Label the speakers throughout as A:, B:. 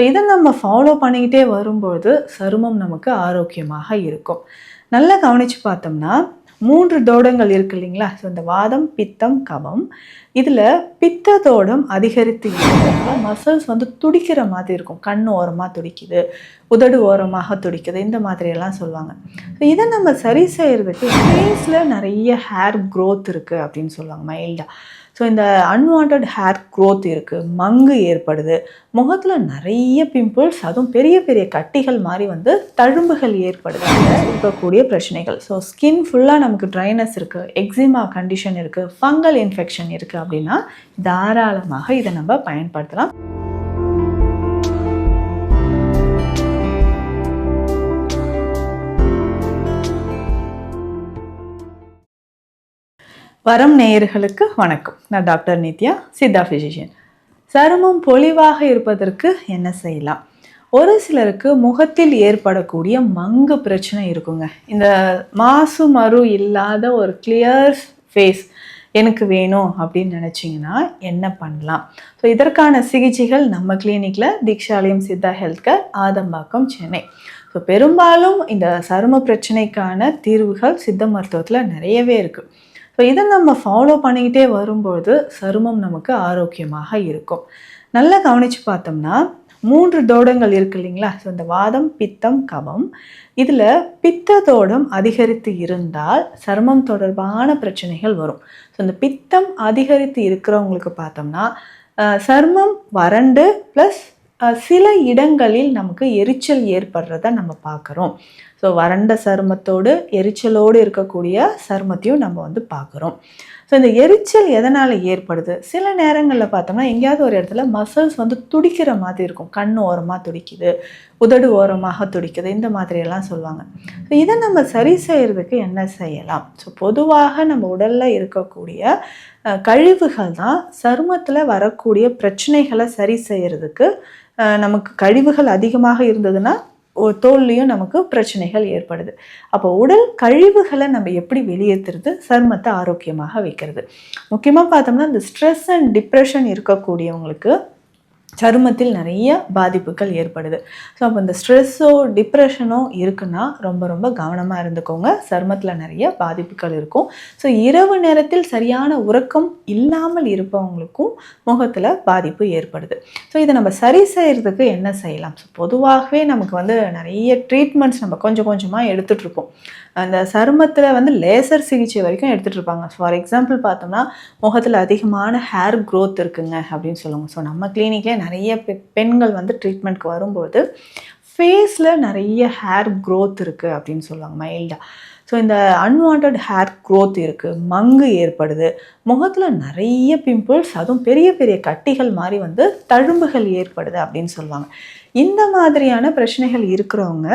A: So இதை நம்ம follow பண்ணிக்கிட்டே வரும்பொழுது சருமம் நமக்கு ஆரோக்கியமாக இருக்கும். நல்லா கவனித்து பார்த்தோம்னா மூன்று தோடங்கள் இருக்கு இல்லைங்களா? ஸோ இந்த வாதம் பித்தம் கபம் இதில் பித்த தோடம் அதிகரித்து மசில்ஸ் வந்து துடிக்கிற மாதிரி இருக்கும். கண் ஓரமாக துடிக்குது உதடு ஓரமாக துடிக்குது இந்த மாதிரியெல்லாம் சொல்லுவாங்க. ஸோ இதை நம்ம சரி செய்கிறதுக்கு ஃபேஸில் நிறைய ஹேர் க்ரோத் இருக்குது அப்படின்னு சொல்லுவாங்க மைல்டாக ஸோ இந்த அன்வான்ட் ஹேர் க்ரோத் இருக்குது மங்கு ஏற்படுது. முகத்தில் நிறைய பிம்பிள்ஸ் அதுவும் பெரிய பெரிய கட்டிகள் மாதிரி வந்து தழும்புகள் ஏற்படுது. இருக்கக்கூடிய பிரச்சனைகள். ஸோ ஸ்கின் ஃபுல்லாக நமக்கு ட்ரைனஸ் இருக்குது எக்ஸிமா கண்டிஷன் இருக்குது ஃபங்கல் இன்ஃபெக்ஷன் இருக்குது அப்படின்னா தாராளமாக இதை நம்ம பயன்படுத்தலாம். வரம் நேயர்களுக்கு வணக்கம். நான் டாக்டர் நித்யா சித்தா ஃபிசிஷியன் சருமம் பொலிவாக இருப்பதற்கு என்ன செய்யலாம்? ஒரு சிலருக்கு முகத்தில் ஏற்படக்கூடிய மங்கு பிரச்சனை இருக்குங்க. இந்த மாசு மறு இல்லாத ஒரு கிளியர் ஃபேஸ் எனக்கு வேணும் அப்படின்னு நினச்சிங்கன்னா என்ன பண்ணலாம்? ஸோ இதற்கான சிகிச்சைகள் நம்ம கிளினிக்கில் Deekshalayam Siddha health care Adambakkam Chennai. So பெரும்பாலும் இந்த சரும பிரச்சனைக்கான தீர்வுகள் சித்த மருத்துவத்தில் நிறையவே இருக்குது ஸோ இதை நம்ம ஃபாலோ பண்ணிக்கிட்டே வரும்பொழுது சருமம் நமக்கு ஆரோக்கியமாக இருக்கும். நல்லா கவனித்து பார்த்தோம்னா மூன்று தோடங்கள் இருக்கு இல்லைங்களா? ஸோ இந்த வாதம் பித்தம் கபம் இதில் பித்த தோடம் அதிகரித்து இருந்தால் சருமம் தொடர்பான பிரச்சனைகள் வரும். ஸோ இந்த பித்தம் அதிகரித்து இருக்கிறவங்களுக்கு பார்த்தோம்னா சருமம் வறண்டு ப்ளஸ் சில இடங்களில் நமக்கு எரிச்சல் ஏற்படுறத நம்ம பார்க்குறோம். ஸோ வறண்ட சருமத்தோடு எரிச்சலோடு இருக்கக்கூடிய சருமத்தையும் நம்ம வந்து பார்க்குறோம். ஸோ இந்த எரிச்சல் எதனால் ஏற்படுது? சில நேரங்களில் பார்த்தோம்னா எங்கேயாவது ஒரு இடத்துல மசில்ஸ் வந்து துடிக்கிற மாதிரி இருக்கும். கண் ஓரமாக துடிக்குது உதடு ஓரமாக துடிக்குது இந்த மாதிரியெல்லாம் சொல்லுவாங்க. ஸோ இதை நம்ம சரி செய்கிறதுக்கு என்ன செய்யலாம்? ஸோ பொதுவாக நம்ம உடலில் இருக்கக்கூடிய கழிவுகள் தான் சருமத்தில் வரக்கூடிய பிரச்சனைகளை சரி செய்கிறதுக்கு நமக்கு கழிவுகள் அதிகமாக இருந்ததுன்னா தோல்லையும் நமக்கு பிரச்சனைகள் ஏற்படுது. அப்போ உடல் கழிவுகளை நம்ம எப்படி வெளியேற்றுறது சருமத்தை ஆரோக்கியமாக வைக்கிறது. முக்கியமாக பார்த்தோம்னா இந்த ஸ்ட்ரெஸ் அண்ட் டிப்ரெஷன் இருக்கக்கூடியவங்களுக்கு சருமத்தில் நிறைய பாதிப்புகள் ஏற்படுது. ஸோ அப்போ இந்த ஸ்ட்ரெஸ்ஸோ டிப்ரெஷனோ இருக்குன்னா ரொம்ப ரொம்ப கவனமாக இருந்துக்கோங்க. சருமத்தில் நிறைய பாதிப்புகள் இருக்கும். ஸோ இரவு நேரத்தில் சரியான உறக்கம் இல்லாமல் இருப்பவங்களுக்கும் முகத்தில் பாதிப்பு ஏற்படுது. ஸோ இதை நம்ம சரி செய்கிறதுக்கு என்ன செய்யலாம்? ஸோ பொதுவாகவே நமக்கு வந்து நிறைய ட்ரீட்மெண்ட்ஸ் நம்ம கொஞ்சம் கொஞ்சமாக எடுத்துகிட்ருப்போம் அந்த சருமத்தில் வந்து லேசர் சிகிச்சை வரைக்கும் எடுத்துகிட்டு இருப்பாங்க. ஃபார் எக்ஸாம்பிள் பார்த்தோம்னா முகத்தில் அதிகமான ஹேர் க்ரோத் இருக்குங்க அப்படின்னு சொல்லுவாங்க. ஸோ நம்ம கிளினிக்லேயே நிறைய பெ- பெண்கள் வந்து ட்ரீட்மெண்ட்க்கு வரும்போது ஃபேஸில் நிறைய ஹேர் க்ரோத் இருக்குது அப்படின்னு சொல்லுவாங்க மைல்டாக ஸோ இந்த அன்வான்ட் ஹேர் க்ரோத் இருக்குது மங்கு ஏற்படுது. முகத்தில் நிறைய பிம்பிள்ஸ் அதுவும் பெரிய பெரிய கட்டிகள் மாதிரி வந்து தழும்புகள் ஏற்படுது அப்படின்னு சொல்லுவாங்க. இந்த மாதிரியான பிரச்சனைகள் இருக்கிறவங்க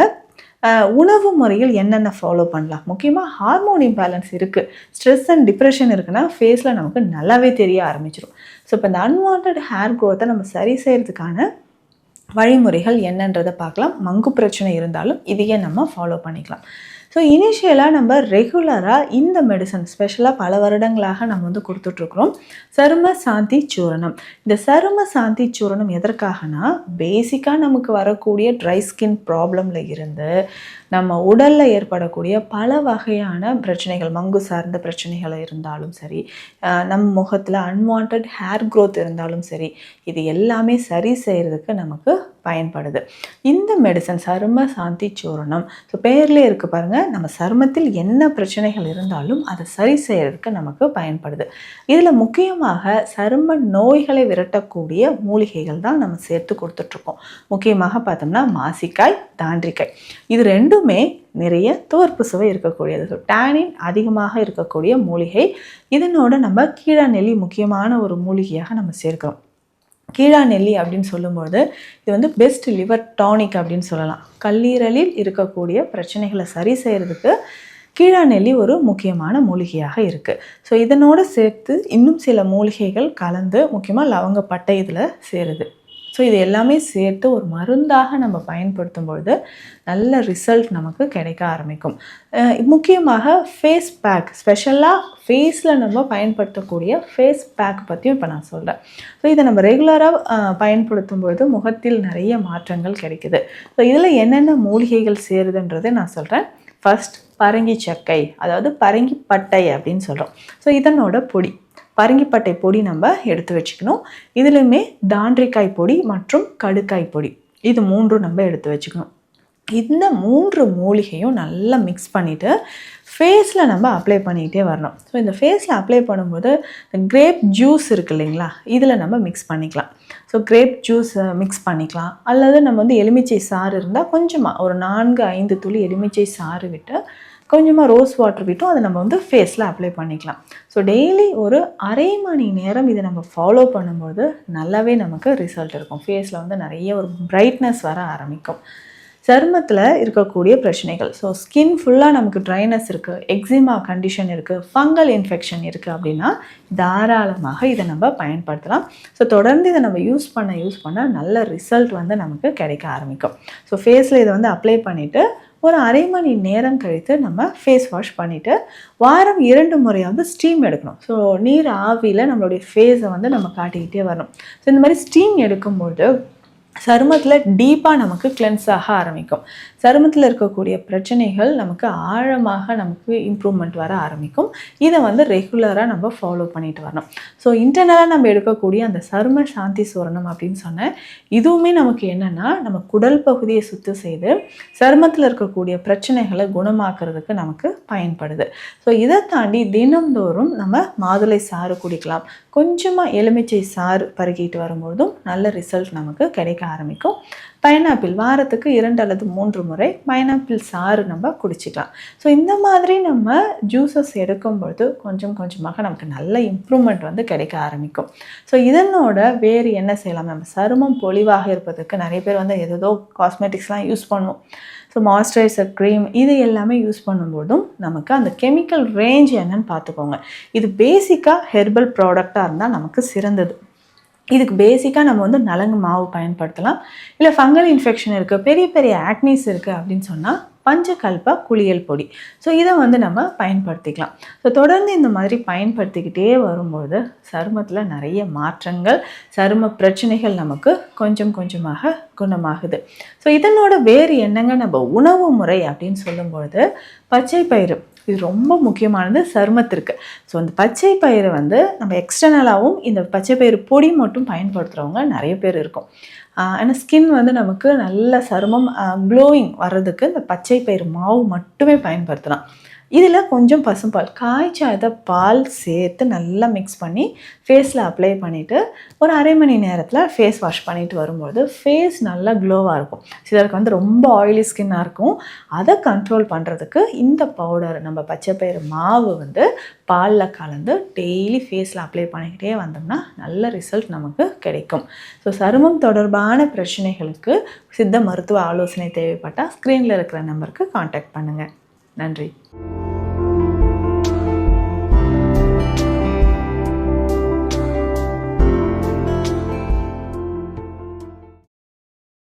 A: உணவு முறையில் என்னென்ன ஃபாலோ பண்ணலாம்? முக்கியமாக ஹார்மோன் இம்பேலன்ஸ் இருக்குது ஸ்ட்ரெஸ் அண்ட் டிப்ரெஷன் இருக்குன்னா ஃபேஸில் நமக்கு நல்லாவே தெரிய ஆரம்பிச்சிடும் ஸோ இப்போ இந்த அன்வான்ட் ஹேர் க்ரோத்தை நம்ம சரி செய்கிறதுக்கான வழிமுறைகள் என்னன்றதை பார்க்கலாம். மங்கு பிரச்சனை இருந்தாலும் இதையே நம்ம ஃபாலோ பண்ணிக்கலாம். ஸோ இனிஷியலாக நம்ம ரெகுலராக இந்த மெடிசன் ஸ்பெஷலாக பல வருடங்களாக நம்ம வந்து கொடுத்துட்ருக்குறோம். சரும சாந்தி சூரணம். இந்த சரும சாந்தி சூரணம் எதற்காகனா பேசிக்காக நமக்கு வரக்கூடிய ட்ரை ஸ்கின் ப்ராப்ளமில் இருந்து நம்ம உடலில் ஏற்படக்கூடிய பல வகையான பிரச்சனைகள் மங்கு சார்ந்த பிரச்சனைகள் இருந்தாலும் சரி நம் முகத்தில் அன்வான்ட் ஹேர் க்ரோத் இருந்தாலும் சரி இது எல்லாமே சரி செய்கிறதுக்கு நமக்கு பயன்படுது. இந்த மெடிசன் சரும சாந்தி சூரணம் ஸோ பேர்லேயே இருக்குது பாருங்கள் நம்ம சருமத்தில் என்ன பிரச்சனைகள் இருந்தாலும் அதை சரி செய்கிறதுக்கு நமக்கு பயன்படுது. இதில் முக்கியமாக சரும நோய்களை விரட்டக்கூடிய மூலிகைகள் தான் நம்ம சேர்த்து கொடுத்துட்ருக்கோம். முக்கியமாக பார்த்தோம்னா மாசிக்காய் தாண்டிக்காய். இது ரெண்டுமே நிறைய துவர்ப்பு சுவை இருக்கக்கூடியது. ஸோ டேனின் அதிகமாக இருக்கக்கூடிய மூலிகை இதனோட நம்ம கீழா நெல்லி முக்கியமான ஒரு மூலிகையாக நம்ம சேர்க்கிறோம். கீழா நெல்லி அப்படின்னு சொல்லும்போது இது வந்து பெஸ்ட் லிவர் டானிக் அப்படின்னு சொல்லலாம். கல்லீரலில் இருக்கக்கூடிய பிரச்சனைகளை சரி செய்கிறதுக்கு கீழா நெல்லி ஒரு முக்கியமான மூலிகையாக இருக்குது ஸோ இதனோடு சேர்த்து இன்னும் சில மூலிகைகள் கலந்து முக்கியமாக லவங்கப்பட்டை இதில் சேருது. ஸோ இது எல்லாமே சேர்த்து ஒரு மருந்தாக நம்ம பயன்படுத்தும் பொழுது நல்ல ரிசல்ட் நமக்கு கிடைக்க ஆரம்பிக்கும். முக்கியமாக ஃபேஸ் பேக் ஸ்பெஷலாக ஃபேஸில் நம்ம பயன்படுத்தக்கூடிய ஃபேஸ் பேக் பற்றியும் இப்போ நான் சொல்கிறேன் ஸோ இதை நம்ம ரெகுலராக பயன்படுத்தும் பொழுது முகத்தில் நிறைய மாற்றங்கள் கிடைக்குது. ஸோ இதில் என்னென்ன மூலிகைகள் சேருதுன்றதை நான் சொல்கிறேன் ஃபஸ்ட் பரங்கி சக்கை அதாவது பரங்கி பட்டை அப்படின்னு சொல்கிறோம் ஸோ இதனோட பொடி. பரங்கிப்பட்டை பொடி நம்ம எடுத்து வச்சுக்கணும். இதுலேயுமே தாண்டிக்காய் பொடி மற்றும் கடுக்காய் பொடி. இது மூன்றும் நம்ம எடுத்து வச்சுக்கணும். இந்த மூன்று மூலிகையும் நல்லா மிக்ஸ் பண்ணிவிட்டு ஃபேஸில் நம்ம அப்ளை பண்ணிக்கிட்டே வரணும். ஸோ இந்த ஃபேஸில் அப்ளை பண்ணும்போது கிரேப் ஜூஸ் இருக்கு இல்லைங்களா? இதில் நம்ம மிக்ஸ் பண்ணிக்கலாம். ஸோ கிரேப் ஜூஸ் மிக்ஸ் பண்ணிக்கலாம். அல்லது நம்ம வந்து எலுமிச்சை சாறு இருந்தால் கொஞ்சமாக ஒரு நான்கு ஐந்து துளி எலுமிச்சை சாறு விட்டு கொஞ்சமாக ரோஸ் வாட்டர் விட்டும் அதை நம்ம வந்து ஃபேஸில் அப்ளை பண்ணிக்கலாம். ஸோ டெய்லி ஒரு அரை மணி நேரம் இதை நம்ம ஃபாலோ பண்ணும்போது நல்லாவே நமக்கு ரிசல்ட் இருக்கும். ஃபேஸில் வந்து நிறைய ஒரு பிரைட்னஸ் வர ஆரம்பிக்கும். சருமத்தில் இருக்கக்கூடிய பிரச்சனைகள். ஸோ ஸ்கின் ஃபுல்லாக நமக்கு ட்ரைனஸ் இருக்குது எக்ஸிமா கண்டிஷன் இருக்குது ஃபங்கல் இன்ஃபெக்ஷன் இருக்குது அப்படின்னா தாராளமாக இதை நம்ம பயன்படுத்தலாம். ஸோ தொடர்ந்து இதை நம்ம யூஸ் பண்ண யூஸ் பண்ண நல்ல ரிசல்ட் வந்து நமக்கு கிடைக்க ஆரம்பிக்கும். ஸோ ஃபேஸில் இதை வந்து அப்ளை பண்ணிவிட்டு ஒரு அரை மணி நேரம் கழித்து நம்ம ஃபேஸ் வாஷ் பண்ணிவிட்டு வாரம் இரண்டு முறையாவது ஸ்டீம் எடுக்கணும். ஸோ நீர் ஆவியில் நம்மளுடைய ஃபேஸை வந்து நம்ம காட்டிக்கிட்டே வரணும். ஸோ இந்த மாதிரி ஸ்டீம் எடுக்கும்போது சருமத்தில் டீப்பாக நமக்கு கிளென்ஸ் ஆக ஆரம்பிக்கும். சருமத்தில் இருக்கக்கூடிய பிரச்சனைகள் நமக்கு ஆழமாக நமக்கு இம்ப்ரூவ்மெண்ட் வர ஆரம்பிக்கும். இதை வந்து ரெகுலராக நம்ம ஃபாலோ பண்ணிட்டு வரணும். ஸோ இன்டர்னலாக நம்ம எடுக்கக்கூடிய அந்த சரும சாந்தி சூரணம் அப்படின்னு சொன்னேன். இதுவுமே நமக்கு என்னென்னா நம்ம குடல் பகுதியை சுத்தம் செய்து சருமத்தில் இருக்கக்கூடிய பிரச்சனைகளை குணமாக்குறதுக்கு நமக்கு பயன்படுது. ஸோ இதை தாண்டி தினந்தோறும் நம்ம மாதுளை சாறு குடிக்கலாம். கொஞ்சமாக எலுமிச்சை சாறு பருகிட்டு வரும்பொழுதும் நல்ல ரிசல்ட் நமக்கு கிடைக்க ஆரம்பிக்கும். பைனாப்பிள் வாரத்துக்கு இரண்டு அல்லது மூன்று முறை பைனாப்பிள் சாறு நம்ம குடிச்சிக்கலாம். ஸோ இந்த மாதிரி நம்ம ஜூஸஸ் எடுக்கும்பொழுது கொஞ்சம் கொஞ்சமாக நமக்கு நல்ல இம்ப்ரூவ்மெண்ட் வந்து கிடைக்க ஆரம்பிக்கும். ஸோ இதனோட வேறு என்ன செய்யலாம்? நம்ம சருமம் பொலிவாக இருப்பதற்கு நிறைய பேர் வந்து ஏதோ காஸ்மெட்டிக்ஸ்லாம் யூஸ் பண்ணுவோம். ஸோ மாய்ஸ்சரைசர் க்ரீம் இது எல்லாமே யூஸ் பண்ணும்போதும் நமக்கு அந்த கெமிக்கல் ரேஞ்ச் என்னன்னு பார்த்துக்கோங்க. இது பேசிக்காக ஹெர்பல் ப்ராடக்டாக இருந்தால் நமக்கு சிறந்தது. இதுக்கு பேசிக்காக நம்ம வந்து நலங்கு மாவு பயன்படுத்தலாம். இல்லை ஃபங்கல் இன்ஃபெக்ஷன் இருக்குது பெரிய பெரிய ஆக்னிஸ் இருக்குது அப்படின்னு சொன்னால் பஞ்சகல்பா குளியல் பொடி. ஸோ இதை வந்து நம்ம பயன்படுத்திக்கலாம். ஸோ தொடர்ந்து இந்த மாதிரி பயன்படுத்திக்கிட்டே வரும்போது சருமத்தில் நிறைய மாற்றங்கள் சரும பிரச்சனைகள் நமக்கு கொஞ்சம் கொஞ்சமாக குணமாகுது. ஸோ இதனோட வேறு என்னங்க? நம்ம உணவு முறை அப்படின்னு சொல்லும்பொழுது பச்சை பயிறு இது ரொம்ப முக்கியமானது சருமத்திற்கு. ஸோ இந்த பச்சை பயிரை வந்து நம்ம எக்ஸ்டர்னலாகவும் இந்த பச்சை பயிறு பொடி மட்டும் பயன்படுத்துகிறவங்க நிறைய பேர் இருக்கும். ஆனால் ஸ்கின் வந்து நமக்கு நல்ல சருமம் க்ளோயிங் வர்றதுக்கு இந்த பச்சை பயிறு மாவு மட்டுமே பயன்படுத்தலாம். இதில் கொஞ்சம் பசும்பால் காய்ச்சாத பால் சேர்த்து நல்லா மிக்ஸ் பண்ணி ஃபேஸில் அப்ளை பண்ணிவிட்டு ஒரு அரை மணி நேரத்தில் ஃபேஸ் வாஷ் பண்ணிவிட்டு வரும்போது ஃபேஸ் நல்லா க்ளோவாக இருக்கும். சிலருக்கு வந்து ரொம்ப ஆயிலி ஸ்கின்னாக இருக்கும். அதை கண்ட்ரோல் பண்ணுறதுக்கு இந்த பவுடர் நம்ம பச்சைப்பயிறு மாவு வந்து பாலில் கலந்து டெய்லி ஃபேஸில் அப்ளை பண்ணிக்கிட்டே வந்தோம்னா நல்ல ரிசல்ட் நமக்கு கிடைக்கும். ஸோ சருமம் தொடர்பான பிரச்சனைகளுக்கு சித்த மருத்துவ ஆலோசனை தேவைப்பட்டால் ஸ்க்ரீனில் இருக்கிற நம்பருக்கு காண்டாக்ட் பண்ணுங்கள் நன்றி.